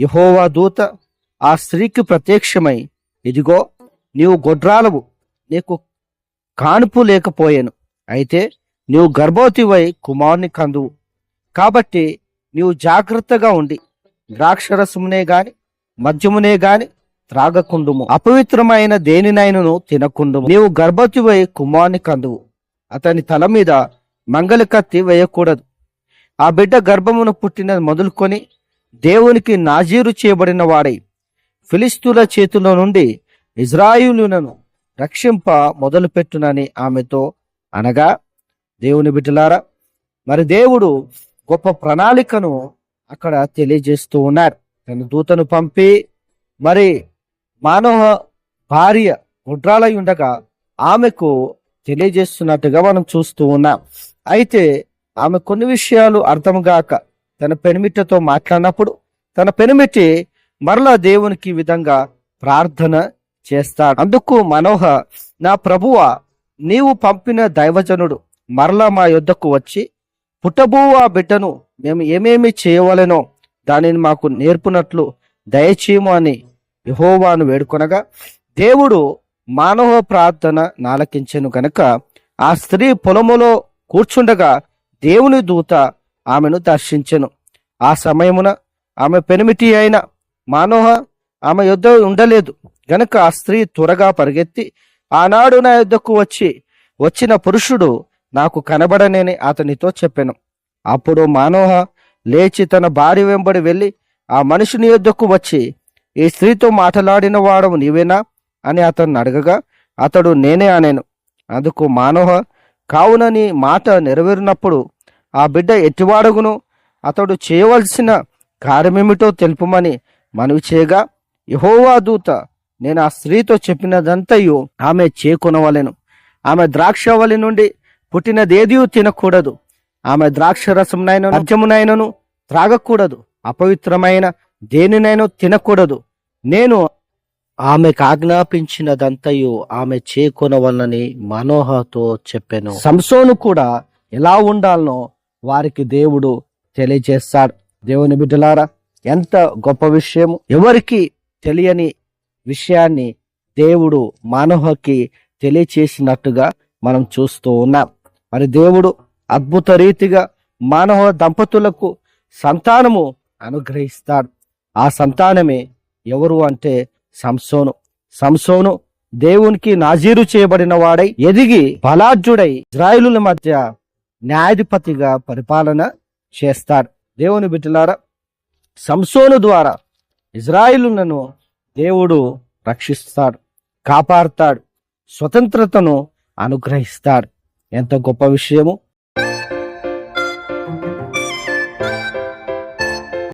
యహోవా దూత ఆ స్త్రీకి ప్రత్యక్షమై ఇదిగో నీవు గొడ్రాలవు నీకు కానుపు లేకపోయాను. అయితే నీవు గర్భవతివై కుమారుని కందువు. కాబట్టి నీవు జాగ్రత్తగా ఉండి ద్రాక్షరసమునే గాని మద్యమునే గాని త్రాగకుండుము. అపవిత్రమైన దేనినైనను తినకుండుము. నీవు గర్భవతివై కుమారుని కందువు. అతని తల మీద మంగళ కత్తి వేయకూడదు. ఆ బిడ్డ గర్భమును పుట్టిన మొదలుకొని దేవునికి నాజీరు చేయబడిన వాడై ఫిలిస్తుల చేతిలో నుండి ఇజ్రాయిలులను రక్షింప మొదలుపెట్టునని ఆమెతో అనగా దేవుని బిడ్డలారా మరి దేవుడు గొప్ప ప్రణాళికను అక్కడ తెలియజేస్తూ ఉన్నారు. తన దూతను పంపి మరి మానవ భార్య గుడ్రాలై ఉండగా ఆమెకు తెలియజేస్తున్నట్టుగా మనం చూస్తూ ఉన్నాం. అయితే ఆమె కొన్ని విషయాలు అర్థం గాక తన పెనిమిట్టతో మాట్లాడినప్పుడు తన పెనిమిటి మరలా దేవునికి ఈ విధంగా ప్రార్థన చేస్తాడు. అందుకు మనోహ నా ప్రభువ నీవు పంపిన దైవజనుడు మరలా మా యొద్దకు వచ్చి పుట్టబో ఆ బిడ్డను మేము ఏమేమి చేయవలెనో దానిని మాకు నేర్పునట్లు దయచేయము అని యహోవాను వేడుకొనగా దేవుడు మానవ ప్రార్థన నాలకించెను గనక ఆ స్త్రీ పొలములో కూర్చుండగా దేవుని దూత ఆమెను దర్శించెను. ఆ సమయమున ఆమె పెనిమిటి అయిన మానోహ ఆమె యుద్ధ ఉండలేదు. గనుక ఆ స్త్రీ త్వరగా పరిగెత్తి ఆనాడు నా యుద్ధకు వచ్చి వచ్చిన పురుషుడు నాకు కనబడనేని అతనితో చెప్పాను. అప్పుడు మానోహ లేచి తన భార్య వెంబడి వెళ్ళి ఆ మనుషుని యుద్ధకు వచ్చి ఈ స్త్రీతో మాట్లాడిన వాడవు నీవేనా అని అతన్ని అడగగా అతడు నేనే అనేను. అందుకు మానోహ కావున నీ మాట నెరవేరినప్పుడు ఆ బిడ్డ ఎట్టివాడగును అతడు చేయవలసిన కార్యమేమిటో తెలుపమని మనవి చేయగా యహోవా దూత నేను ఆ స్త్రీతో చెప్పినదంతయు ఆమె చేకొనవలెను. ఆమె ద్రాక్షవలి నుండి పుట్టినదేదియూ తినకూడదు. ఆమె ద్రాక్ష రసమునైన మద్యమునైనను త్రాగకూడదు. అపవిత్రమైన దేనినైనా తినకూడదు. నేను ఆమెకు ఆజ్ఞాపించినదంతయు ఆమె చేకొనవలనని మనోహతో చెప్పాను. సంసోను కూడా ఎలా ఉండాలనో వారికి దేవుడు తెలియజేస్తాడు. దేవుని బిడ్డలారా ఎంత గొప్ప విషయం ఎవరికి తెలియని విషయాన్ని దేవుడు మానవకి తెలియచేసినట్టుగా మనం చూస్తూ ఉన్నాం. మరి దేవుడు అద్భుత రీతిగా మానవ దంపతులకు సంతానము అనుగ్రహిస్తాడు. ఆ సంతానమే ఎవరు అంటే సంసోను. సంసోను దేవునికి నాజీరు చేయబడిన వాడై ఎదిగి బలాఢ్యుడై ఇజ్రాయిలుల మధ్య న్యాయాధిపతిగా పరిపాలన చేస్తాడు. దేవుని బిడ్డలారా సంసోను ద్వారా ఇజ్రాయిలులను దేవుడు రక్షిస్తాడు కాపాడుతాడు స్వతంత్రతను అనుగ్రహిస్తాడు. ఎంత గొప్ప విషయము.